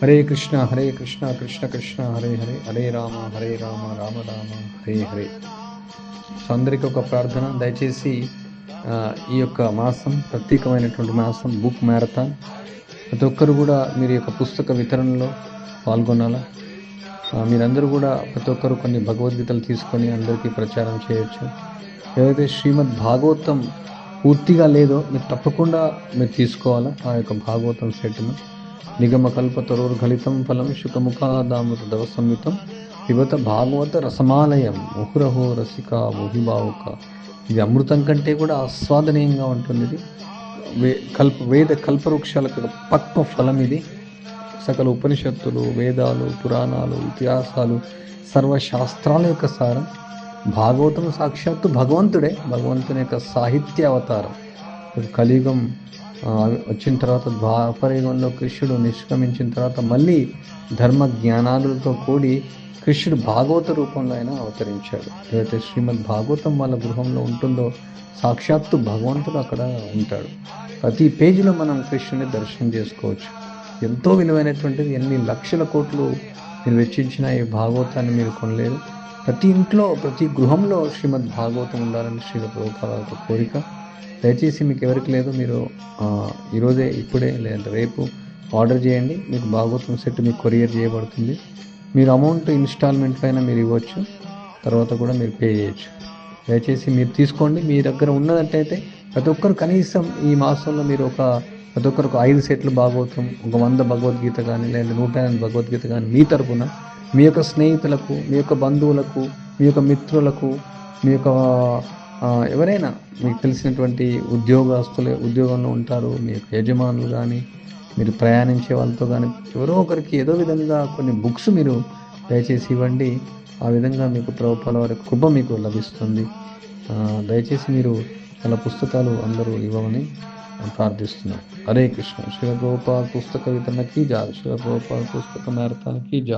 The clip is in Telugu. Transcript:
హరే కృష్ణ హరే కృష్ణ కృష్ణ కృష్ణ హరే హరే హరే రామ హరే రామ రామ రామ హరే హరే. సో అందరికీ ఒక ప్రార్థన. దయచేసి ఈ యొక్క మాసం ప్రత్యేకమైనటువంటి మాసం బుక్ మ్యారథాన్. ప్రతి ఒక్కరు కూడా మీరు యొక్క పుస్తక వితరణలో పాల్గొనాలా? మీరందరూ కూడా ప్రతి ఒక్కరు కొన్ని భగవద్గీతలు తీసుకొని అందరికీ ప్రచారం చేయొచ్చు. ఏదైతే శ్రీమద్ భాగవతం పూర్తిగా లేదో మీరు తప్పకుండా మీరు తీసుకోవాలా? ఆ యొక్క భాగవతం సెట్ను. నిగమ కల్పతరోర్ఘలితం ఫలం శుకముఖాదామృత దవ సంయుతం యువత భాగవత రసమాలయం ముహురహో రసిక ముహిబావుక. ఇది అమృతం కంటే కూడా ఆస్వాదనీయంగా ఉంటుంది ఇది వే కల్ప వేద కల్పవృక్షాల పక్వ ఫలం ఇది. సకల ఉపనిషత్తులు వేదాలు పురాణాలు ఇతిహాసాలు సర్వశాస్త్రాల యొక్క సారం. భాగవతం సాక్షాత్తు భగవంతుడే. భగవంతుని యొక్క సాహిత్య అవతారం కలియుగం వచ్చిన తర్వాత ద్వాపరయుగంలో కృష్ణుడు నిష్క్రమించిన తర్వాత మళ్ళీ ధర్మ జ్ఞానాలతో కూడి కృష్ణుడు భాగవత రూపంలో అయినా అవతరించాడు. ఏదైతే శ్రీమద్ భాగవతం వాళ్ళ గృహంలో ఉంటుందో సాక్షాత్తు భగవంతుడు అక్కడ ఉంటాడు. ప్రతి పేజీలో మనం కృష్ణుని దర్శనం చేసుకోవచ్చు. ఎంతో విలువైనటువంటిది ఎన్ని లక్షల కోట్లు మీరు వెచ్చించిన ఈ భాగవతాన్ని మీరు కొనలేరు. ప్రతి ఇంట్లో ప్రతి గృహంలో శ్రీమద్ భాగవతం ఉండాలని శ్రీల ప్రభుపాద యొక్క కోరిక. దయచేసి మీకు ఎవరికి లేదు మీరు ఈరోజే ఇప్పుడే లేదంటే రేపు ఆర్డర్ చేయండి. మీకు భాగవతం సెట్ మీకు కొరియర్ చేయబడుతుంది. మీరు అమౌంట్ ఇన్స్టాల్మెంట్ పైన మీరు ఇవ్వచ్చు. తర్వాత కూడా మీరు పే చేయొచ్చు. దయచేసి మీరు తీసుకోండి. మీ దగ్గర ఉన్నదట్టయితే ప్రతి ఒక్కరు కనీసం ఈ మాసంలో మీరు ఒక ప్రతి ఒక్కరు ఒక ఐదు సెట్లు భాగవతం ఒక వంద భగవద్గీత కానీ లేదా నూట ఎనిమిది భగవద్గీత కానీ మీ తరపున మీ యొక్క స్నేహితులకు మీ యొక్క బంధువులకు మీ యొక్క మిత్రులకు మీ యొక్క ఎవరైనా మీకు తెలిసినటువంటి ఉద్యోగస్తులు ఉద్యోగంలో ఉంటారు మీ యొక్క యజమానులు కానీ మీరు ప్రయాణించే వాళ్ళతో కానీ ఎవరో ఒకరికి ఏదో విధంగా కొన్ని బుక్స్ మీరు దయచేసి ఇవ్వండి. ఆ విధంగా మీకు ప్రభుత్వాల వారి కృప మీకు లభిస్తుంది. దయచేసి మీరు చాలా పుస్తకాలు అందరూ ఇవ్వమని ప్రార్థిస్తున్నాం హరే కృష్ణ. శివగోపాల్ పుస్తక వితరణకి జా శివగోపాల్ పుస్తక మ్యారథాన్కి జా